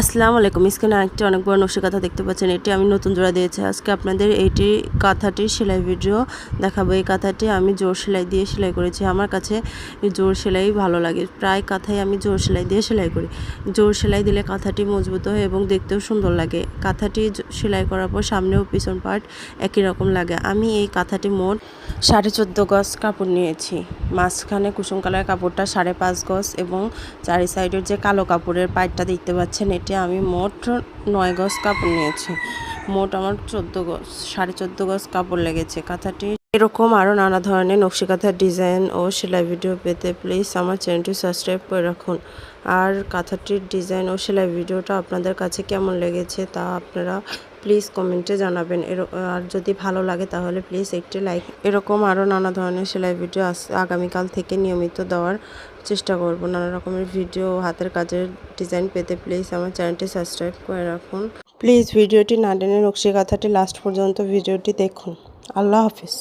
আসসালামু আলাইকুম। স্ক্রিনে আরেকটি অনেক বড় নকশি কাঁথা দেখতে পাচ্ছেন। এটি আমি নতুন জোড়া দিয়েছি। আজকে আপনাদের এইটি কাঁথাটির সেলাই ভিডিও দেখাবো। এই কাঁথাটি আমি জোর সেলাই দিয়ে সেলাই করেছি। আমার কাছে জোর সেলাই ভালো লাগে। প্রায় কাঁথাই আমি জোর সেলাই দিয়ে সেলাই করি। জোর সেলাই দিলে কাঁথাটি মজবুত হয় এবং দেখতেও সুন্দর লাগে। কাঁথাটি সেলাই করার পর সামনে ও পিছন পার্ট একই রকম লাগে। আমি এই কাঁথাটি মোট সাড়ে চোদ্দ গজ কাপড় নিয়েছি। মাঝখানে কুসুম কালার কাপড়টা সাড়ে পাঁচ গজ এবং চারি সাইডের যে কালো কাপড়ের পাইটটা দেখতে পাচ্ছেন এটি আমি মোট নয় গজ কাপড় নিয়েছি। মোট আমার চোদ্দ গজ, সাড়ে চোদ্দ গজ কাপড় লেগেছে। কাঁথাটি এরকম আরও নানা ধরনের নকশি কাঁথার ডিজাইন ও সেলাই ভিডিও পেতে প্লিজ আমার চ্যানেলটি সাবস্ক্রাইব করে রাখুন। আর কাঁথাটির ডিজাইন ও সেলাই ভিডিওটা আপনাদের কাছে কেমন লেগেছে তা আপনারা প্লিজ কমেন্টে জানাবেন। এর, আর যদি ভালো লাগে তাহলে প্লিজ একটি লাইক এরকম আরও নানা ধরনের সেলাই ভিডিও আগামীকাল থেকে নিয়মিত দেওয়ার চেষ্টা করব। নানা রকমের ভিডিও হাতের কাজের ডিজাইন পেতে প্লিজ আমার চ্যানেলটি সাবস্ক্রাইব করে রাখুন। প্লিজ ভিডিওটি না টেনে নকশি কাঁথাটি লাস্ট পর্যন্ত ভিডিওটি দেখুন। আল্লাহ হাফিজ।